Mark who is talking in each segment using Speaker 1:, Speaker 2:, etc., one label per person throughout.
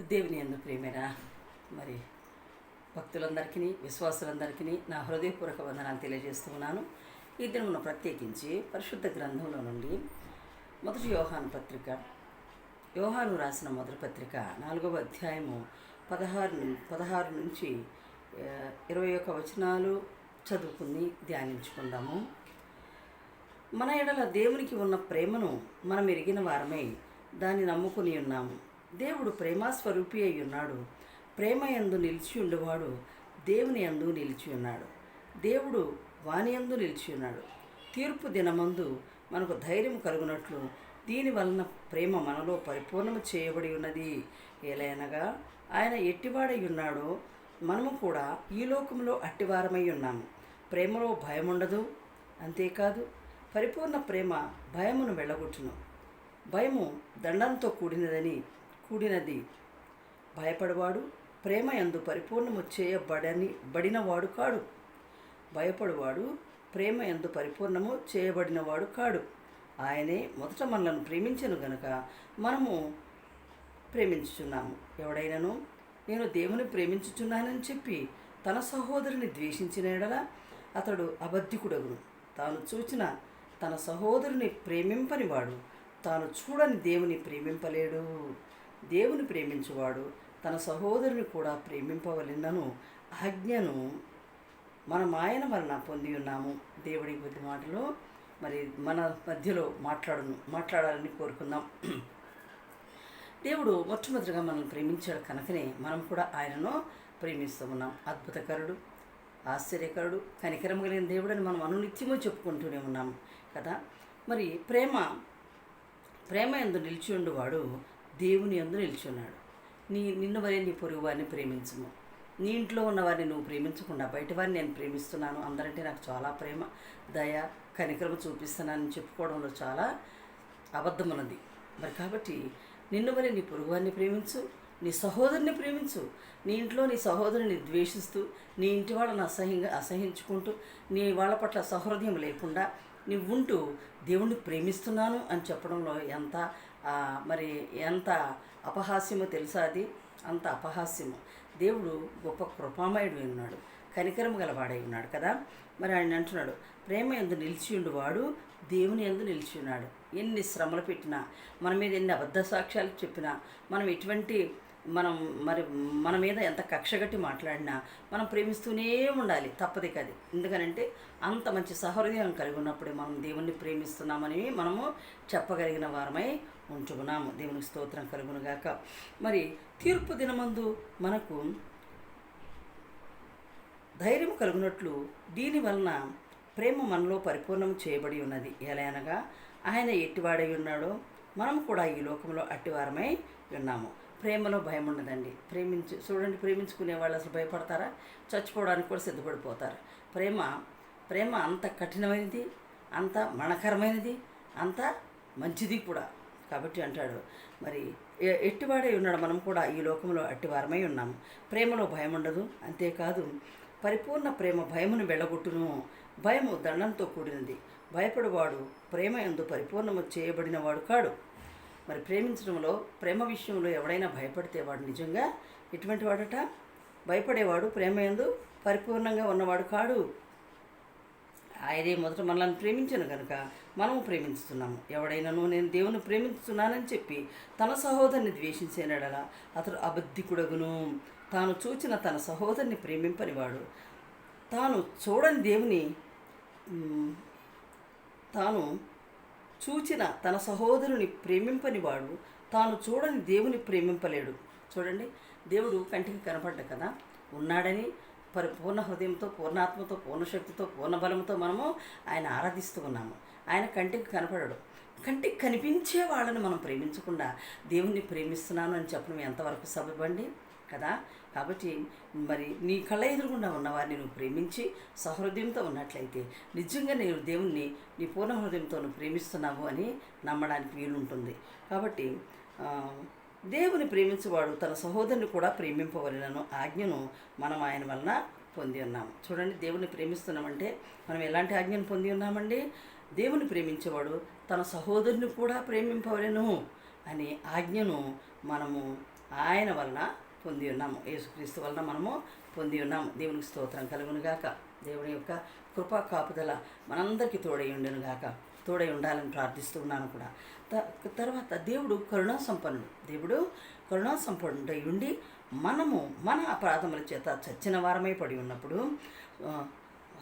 Speaker 1: దేవుని ఎందు ప్రియమైన మరి భక్తులందరికీ విశ్వాసులందరికీ నా హృదయపూర్వక వందనాలు తెలియజేస్తున్నాను ఈ దినమును ప్రత్యేకించి పరిశుద్ధ గ్రంథంలో నుండి మొదటి యోహాను పత్రిక యోహాను రాసిన మొదటి పత్రిక నాలుగవ అధ్యాయము పదహారు పదహారు నుంచి ఇరవై ఒక్క వచనాలు చదువుకుని ధ్యానించుకుందాము. మన ఎడల దేవునికి ఉన్న ప్రేమను మనం ఎరిగిన వారమై దాన్ని నమ్ముకుని ఉన్నాము. దేవుడు ప్రేమాస్వరూపి అయి ఉన్నాడు. ప్రేమ యందు నిలిచి ఉండేవాడు దేవుని యందు నిలిచి ఉన్నాడు. దేవుడు వాణి యందు నిలిచి ఉన్నాడు. తీర్పు దినమందు మనకు ధైర్యం కలుగునట్లు దీని వలన ప్రేమ మనలో పరిపూర్ణము చేయబడి ఉన్నది. ఏలైనగా ఆయన ఎట్టివాడై ఉన్నాడో మనము కూడా ఈ లోకంలో అట్టివారమై ఉన్నాము. ప్రేమలో భయం ఉండదు అంతేకాదు పరిపూర్ణ ప్రేమ భయమును వెళ్ళగొట్టును భయము దండంతో కూడినదని కూడినది. భయపడవాడు ప్రేమ ఎందు పరిపూర్ణము చేయబడని బడినవాడు కాడు. భయపడువాడు ప్రేమ ఎందు పరిపూర్ణము చేయబడినవాడు కాడు. ఆయనే మొదట మనలను ప్రేమించను గనుక మనము ప్రేమించుచున్నాము. ఎవడైనను? నేను దేవుని ప్రేమించుచున్నానని చెప్పి తన సహోదరుని ద్వేషించిన ఎడల అతడు అబద్ధికుడగును. తాను చూచిన తన సహోదరుని ప్రేమింపనివాడు తాను చూడని దేవుని ప్రేమింపలేడు. దేవుని ప్రేమించువాడు తన సహోదరుని కూడా ప్రేమింపవలెనను ఆజ్ఞను మనం ఆయన వలన పొంది ఉన్నాము. దేవుడి కొద్ది మాటలు మరి మన మధ్యలో మాట్లాడను మాట్లాడాలని కోరుకుందాం. దేవుడు మొట్టమొదటిగా మనల్ని ప్రేమించాడు కనుకనే మనం కూడా ఆయనను ప్రేమిస్తూ ఉన్నాం. అద్భుతకరుడు ఆశ్చర్యకరుడు కనికరం కలిగిన దేవుడని మనం అనునిత్యమో చెప్పుకుంటూనే ఉన్నాం కదా. మరి ప్రేమ ప్రేమ ఎందు నిలిచి ఉండువాడు దేవుని ఎందు నిలిచి నీ నిన్ను వరే నీ పొరుగు వారిని ప్రేమించము. నీ ఇంట్లో ఉన్నవారిని నువ్వు ప్రేమించకుండా బయట వారిని నేను ప్రేమిస్తున్నాను. అందరంటే నాకు చాలా ప్రేమ దయ కనికరం చూపిస్తున్నానని చెప్పుకోవడంలో చాలా అబద్ధం ఉన్నది మరి కాబట్టి నిన్ను మరి నీ పొరుగువారిని ప్రేమించు నీ సహోదరుని ప్రేమించు నీ ఇంట్లో నీ సహోదరుని ద్వేషిస్తూ నీ ఇంటి వాళ్ళని అసహ్యంగా అసహించుకుంటూ నీ వాళ్ళ పట్ల సహృదయం లేకుండా నీవు ఉంటూ దేవుణ్ణి ప్రేమిస్తున్నాను అని చెప్పడంలో ఎంత మరి ఎంత అపహాస్యమో తెలుసా అది? అంత అపహాస్యము. దేవుడు గొప్ప కృపామయుడు ఉన్నాడు. కనికరము గలవాడై ఉన్నాడు కదా? మరి ఆయన అంటున్నాడు ప్రేమ ఎందు నిలిచి ఉండువాడు దేవుని ఎందు నిలిచి ఉన్నాడు. ఎన్ని శ్రమలు పెట్టినా మన మీద ఎన్ని అబద్ధ సాక్ష్యాలు చెప్పినా మనం ఎటువంటి మనం మరి మన మీద ఎంత కక్షగట్టి మాట్లాడినా మనం ప్రేమిస్తూనే ఉండాలి. తప్పది కది. ఎందుకనంటే అంత మంచి సహృదయం కలిగి ఉన్నప్పుడే మనం దేవుణ్ణి ప్రేమిస్తున్నామని మనము చెప్పగలిగిన వారమై ఉంచుకున్నాము దేవునికి స్తోత్రం కలుగునుగాక. మరి తీర్పు దినమందు మనకు ధైర్యం కలుగునట్లు దీని వలన ప్రేమ మనలో పరిపూర్ణం చేయబడి ఉన్నది. ఎలా అనగా ఆయన ఎట్టివాడై ఉన్నాడో మనం కూడా ఈ లోకంలో అట్టివారమై ఉన్నాము. ప్రేమలో భయం ఉండదండి. ప్రేమించు చూడండి ప్రేమించుకునే వాళ్ళు అసలు భయపడతారా? చచ్చిపోవడానికి కూడా సిద్ధపడిపోతారు. ప్రేమ ప్రేమ అంత కఠినమైనది అంత మణకరమైనది అంత మంచిది కూడా. కాబట్టి అంటాడు మరి ఎ- ఎట్టివాడై ఉన్నాడు? మనం కూడా ఈ లోకంలో అట్టివారమై ఉన్నాము ప్రేమలో భయం ఉండదు అంతేకాదు పరిపూర్ణ ప్రేమ భయమును వెళ్ళగొట్టును. భయము దండంతో కూడినది. భయపడేవాడు ప్రేమ ఎందు పరిపూర్ణము చేయబడినవాడు కాడు. మరి ప్రేమించడంలో ప్రేమ విషయంలో ఎవడైనా భయపడితే వాడు నిజంగా ఎటువంటి వాడట భయపడేవాడు ప్రేమ ఎందు పరిపూర్ణంగా ఉన్నవాడు కాడు. ఆయనే మొదట మనల్ని ప్రేమించను కనుక మనము ప్రేమించుతున్నాము. ఎవడైనాను నేను దేవుని ప్రేమిస్తున్నానని చెప్పి తన సహోదరుని ద్వేషించేనడలా అతడు అబద్ధికుడగును. తాను చూచిన తన సహోదరుని ప్రేమింపనివాడు. తాను చూడని దేవుని తాను చూచిన తన సహోదరుని ప్రేమింపనివాడు. తాను చూడని దేవుని ప్రేమింపలేడు. చూడండి దేవుడు కంటికి కనపడ్డ కదా? ఉన్నాడని పరి పూర్ణ హృదయంతో పూర్ణాత్మతో పూర్ణశక్తితో పూర్ణ బలంతో మనము ఆయన ఆరాధిస్తూ ఉన్నాము. ఆయన కంటికి కనపడడు. కంటికి కనిపించే వాళ్ళని మనం ప్రేమించకుండా దేవుణ్ణి ప్రేమిస్తున్నాను అని చెప్పడం ఎంతవరకు సబబండి? కదా? కాబట్టి మరి నీ కళ్ళ ఎదురుగుండా ఉన్నవారిని నువ్వు ప్రేమించి సహృదయంతో ఉన్నట్లయితే నిజంగా నేను దేవుణ్ణి నీ పూర్ణ హృదయంతో ప్రేమిస్తున్నావు అని నమ్మడానికి వీలుంటుంది. కాబట్టి దేవుని ప్రేమించేవాడు తన సహోదరుని కూడా ప్రేమింపవలనను ఆజ్ఞను మనం ఆయన వలన పొంది ఉన్నాము. చూడండి దేవుని ప్రేమిస్తున్నామంటే మనం ఎలాంటి ఆజ్ఞను పొంది ఉన్నామండి? దేవుని ప్రేమించేవాడు తన సహోదరుని కూడా ప్రేమింపవలను అనే ఆజ్ఞను మనము ఆయన వలన పొంది ఉన్నాము. యేసుక్రీస్తు వలన మనము పొంది ఉన్నాము. దేవునికి స్తోత్రం కలుగునుగాక. దేవుని యొక్క కృపా కాపుదల మనందరికీ తోడై ఉండును గాక తోడై ఉండాలని ప్రార్థిస్తూ ఉన్నాను కూడా. త- తర్వాత దేవుడు కరుణా సంపన్నుడు. దేవుడు కరుణా సంపన్నుడై ఉండి మనము మన అపరాధముల చేత చచ్చిన వారమై పడి ఉన్నప్పుడు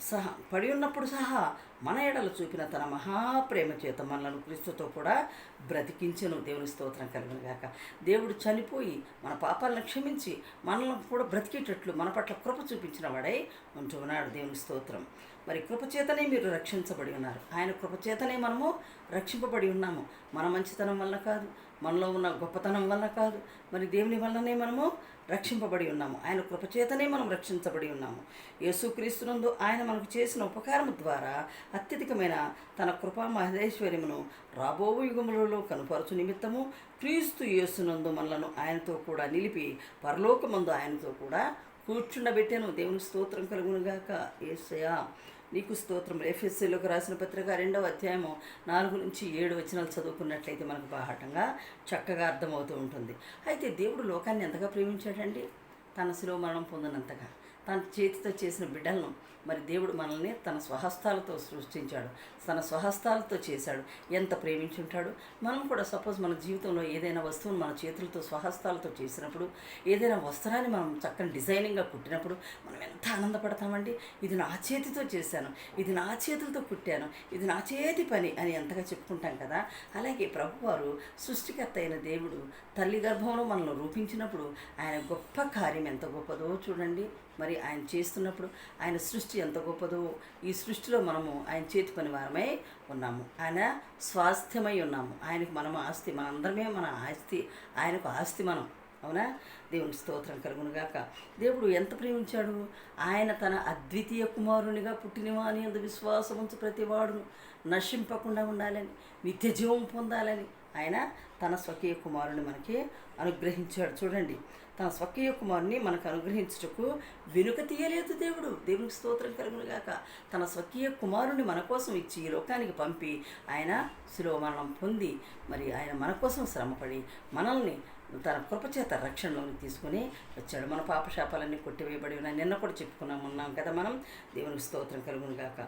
Speaker 1: సహా పడి ఉన్నప్పుడు సహా మన ఎడలు చూపిన తన మహాప్రేమ చేత మనలను క్రీస్తుతో కూడా బ్రతికించను. దేవుని స్తోత్రం కలిగిన గాక. దేవుడు చనిపోయి మన పాపాలను క్షమించి మనల్ని కూడా బ్రతికేటట్లు మన పట్ల కృప చూపించిన వాడై ఉంటూ ఉన్నాడు దేవుని స్తోత్రం. మరి కృపచేతనే మీరు రక్షించబడి ఉన్నారు. ఆయన కృపచేతనే మనము రక్షింపబడి ఉన్నాము. మన మంచితనం వల్ల కాదు మనలో ఉన్న గొప్పతనం వల్ల కాదు మరి దేవుని వల్లనే మనము రక్షింపబడి ఉన్నాము. ఆయన కృపచేతనే మనం రక్షించబడి ఉన్నాము. యేసుక్రీస్తునందు ఆయన మనకు చేసిన ఉపకారం ద్వారా అత్యధికమైన తన కృపా మహేశ్వర్యమును రాబో యుగములలో కనుపరచు నిమిత్తము క్రీస్తు యేసునందు మనలను ఆయనతో కూడా నిలిపి పరలోకమందు ఆయనతో కూడా కూర్చుండబెట్టాను. దేవుని స్తోత్రం కలుగునుగాక. ఏసయా నీకు స్తోత్రం. ఎఫ్ఎస్సీలోకి రాసిన పత్రిక రెండవ అధ్యాయము నాలుగు నుంచి ఏడు వచనాలు చదువుకున్నట్లయితే మనకు బాహాటంగా చక్కగా అర్థమవుతూ ఉంటుంది. అయితే దేవుడు లోకాన్ని ఎంతగా ప్రేమించాడండి? తన శిలో మరణం పొందినంతగా. తన చేతితో చేసిన బిడ్డలను మరి దేవుడు మనల్ని తన స్వహస్తాలతో సృష్టించాడు. తన స్వహస్తాలతో చేశాడు. ఎంత ప్రేమించుంటాడు? మనం కూడా సపోజ్ మన జీవితంలో ఏదైనా వస్తువును మన చేతులతో స్వహస్తాలతో చేసినప్పుడు ఏదైనా వస్త్రాన్ని మనం చక్కని డిజైనింగ్గా కుట్టినప్పుడు మనం ఎంత ఆనందపడతామండి? ఇది నా చేతితో చేశాను. ఇది నా చేతులతో కుట్టాను. ఇది నా చేతి పని అని ఎంతగా చెప్పుకుంటాం కదా? అలాగే ప్రభువారు సృష్టికర్త అయిన దేవుడు తల్లి గర్భంలో మనల్ని రూపించినప్పుడు ఆయన గొప్ప కార్యం ఎంత గొప్పదో చూడండి. మరి ఆయన చేస్తున్నప్పుడు ఆయన సృష్టి ఎంత గొప్పదో ఈ సృష్టిలో మనము ఆయన చేతి పని వారమై ఉన్నాము. ఆయన స్వాస్థ్యమై ఉన్నాము. ఆయనకు మనము ఆస్తి మనందరమే మన ఆస్తి ఆయనకు ఆస్తి మనం. అవునా? దేవుని స్తోత్రం కలుగునుగాక. దేవుడు ఎంత ప్రేమించాడు? ఆయన తన అద్వితీయ కుమారునిగా పుట్టినవాని అందు విశ్వాసం ఉంచు ప్రతివాడును నశింపకుండా ఉండాలని నిత్య జీవం పొందాలని ఆయన తన స్వకీయ కుమారుని మనకి అనుగ్రహించాడు. చూడండి తన స్వకీయ కుమారుని మనకు అనుగ్రహించుటకు వెనుక తీయలేదు దేవుడు. దేవునికి స్తోత్రం కలుగునుగాక తన స్వకీయ కుమారుని మన కోసం ఇచ్చి ఈ లోకానికి పంపి ఆయన శిలో మరణం పొంది మరి ఆయన మన కోసం శ్రమపడి మనల్ని తన కృపచేత రక్షణలోకి తీసుకుని వచ్చాడు. మన పాపశాపాలన్నీ కొట్టివేయబడి ఉన్నాయి. నిన్న కూడా చెప్పుకున్నాం ఉన్నాం కదా మనం. దేవునికి స్తోత్రం కలుగునుగాక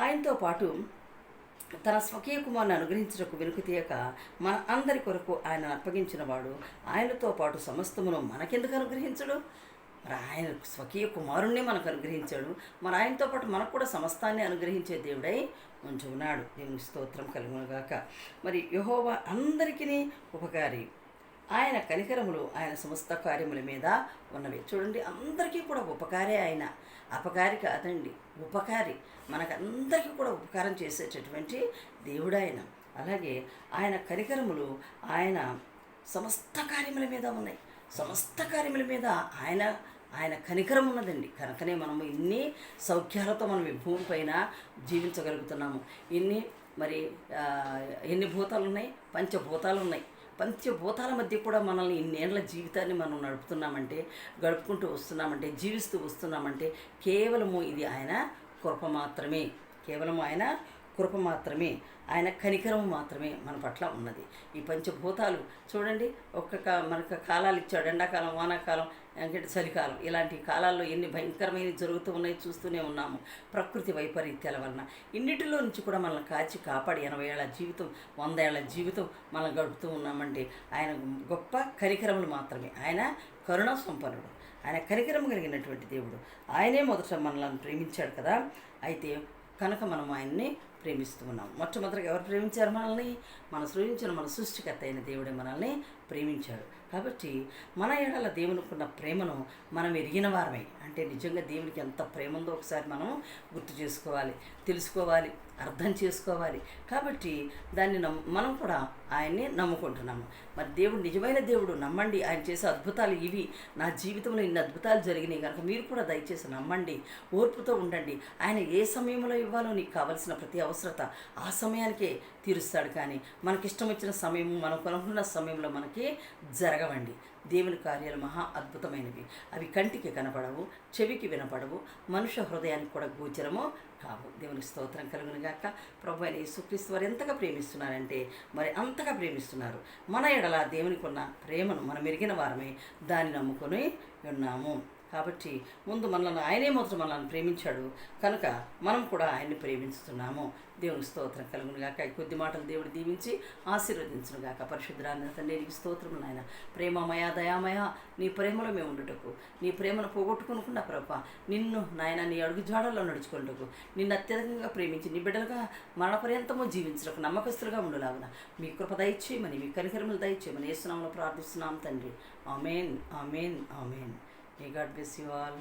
Speaker 1: ఆయనతో పాటు తన స్వకీయ కుమారుని అనుగ్రహించుటకు వెనుక తీయక మన అందరి కొరకు ఆయన అప్పగించినవాడు ఆయనతో పాటు సమస్తమును మనకెందుకు అనుగ్రహించడు? మరి ఆయన స్వకీయ కుమారుణ్ణి మనకు అనుగ్రహించాడు. మరి ఆయనతో పాటు మనకు కూడా సమస్తాన్ని అనుగ్రహించే దేవుడై ఉంచున్నాడు. దేవుని స్తోత్రం కలుగునుగాక. మరి యహోవా అందరికీ ఉపకారి. ఆయన కనికరములు ఆయన సమస్త కార్యముల మీద ఉన్నవి. చూడండి అందరికీ కూడా ఉపకారే ఆయన. అపకారి కాదండి ఉపకారి. మనకందరికీ కూడా ఉపకారం చేసేటటువంటి దేవుడాయన. అలాగే ఆయన కనికరములు ఆయన సమస్త కార్యముల మీద ఉన్నాయి. సమస్త కార్యముల మీద ఆయన ఆయన కనికరం ఉన్నదండి. కనుకనే మనము ఇన్ని సౌఖ్యాలతో మనం ఈ భూమిపైన జీవించగలుగుతున్నాము. ఇన్ని మరి ఎన్ని భూతాలు ఉన్నాయి పంచభూతాలు ఉన్నాయి పంచభూతాల మధ్య కూడా మనల్ని ఇన్నేళ్ళ జీవితాన్ని మనం నడుపుతున్నామంటే గడుపుకుంటూ వస్తున్నామంటే జీవిస్తూ వస్తున్నామంటే కేవలము ఇది ఆయన కృప మాత్రమే. కేవలం ఆయన కృప మాత్రమే. ఆయన కనికరం మాత్రమే మన పట్ల ఉన్నది. ఈ పంచభూతాలు చూడండి ఒక్క మనకు కాలాలు ఇచ్చాడు ఎండాకాలం వానాకాలం అంటే చలికాలం. ఇలాంటి కాలాల్లో ఎన్ని భయంకరమైనవి జరుగుతూ ఉన్నాయి చూస్తూనే ఉన్నాము. ప్రకృతి వైపరీత్యాల వలన. ఇన్నిటిలో నుంచి కూడా మనల్ని కాచి కాపాడి ఎనభై ఏళ్ళ జీవితం వంద ఏళ్ళ జీవితం మనం గడుపుతూ ఉన్నామంటే ఆయన గొప్ప కరికరములు మాత్రమే. ఆయన కరుణ సంపన్నుడు. ఆయన కరికరం కలిగినటువంటి దేవుడు. ఆయనే మొదట మనల్ని ప్రేమించాడు కదా. అయితే కనుక మనం ఆయన్ని ప్రేమిస్తూ ఉన్నాం మొట్టమొదటిగా ఎవరు ప్రేమించారు మనల్ని? మన సృజించిన మన సృష్టికర్త అయిన దేవుడే మనల్ని ప్రేమించాడు. కాబట్టి మన ఏడల దేవునికున్న ప్రేమను మనం ఎరిగిన వారమే. అంటే నిజంగా దేవునికి ఎంత ప్రేమ ఉందో ఒకసారి మనం గుర్తు చేసుకోవాలి తెలుసుకోవాలి. అర్థం చేసుకోవాలి. కాబట్టి దాన్ని నమ్ మనం కూడా ఆయన్ని నమ్ముకుంటున్నాము. మరి దేవుడు నిజమైన దేవుడు నమ్మండి. ఆయన చేసే అద్భుతాలు ఇవి. నా జీవితంలో ఇన్ని అద్భుతాలు జరిగినాయి కనుక మీరు కూడా దయచేసి నమ్మండి. ఓర్పుతో ఉండండి. ఆయన ఏ సమయంలో ఇవ్వాలో నీకు కావలసిన ప్రతి అవసరత ఆ సమయానికే తీరుస్తాడు కానీ మనకిష్టం వచ్చిన సమయం మనం కొనుక్కున్న సమయంలో మనకి జరగవండి. దేవుని కార్యాలు మహా అద్భుతమైనవి. అవి కంటికి కనపడవు చెవికి వినపడవు మనుష్య హృదయానికి కూడా గోచరము కావు. దేవుని స్తోత్రం కలుగును గాక ప్రభు అయిన యేసుక్రీస్తు వారు ఎంతగా ప్రేమిస్తున్నారంటే మరి అంతగా ప్రేమిస్తున్నారు. మన ఎడల దేవునికి ఉన్న ప్రేమను మనం ఎరిగిన వారమే దాన్ని నమ్ముకొని ఉన్నాము. కాబట్టి ముందు మనల్ని ఆయనే మొదట మనల్ని ప్రేమించాడు. కనుక మనం కూడా ఆయన్ని ప్రేమిస్తున్నాము దేవుని స్తోత్రం కలుగును గాక. కొద్ది మాటలు దేవుడు దీవించి ఆశీర్వదించును గాక. పరిశుద్ధాన్ని తండ్రి నీకు స్తోత్రము నాయన. ప్రేమమయ దయామయ నీ ప్రేమలో మేము ఉండుటకు నీ ప్రేమను పోగొట్టుకునుకున్న ప్రభ నిన్ను నాయన నీ అడుగు జాడల్లో నడుచుకుంటకు నిన్ను అత్యధికంగా ప్రేమించి నీ బిడ్డలుగా మరణపర్యంతము జీవించడానికి నమ్మకస్తులుగా ఉండలాగున. మీ కృప దయచేయమని మీ కనికరములు దయచేయమని ఏసునామలో ప్రార్థిస్తున్నాం తండ్రి. Amen amen amen. May God bless you all.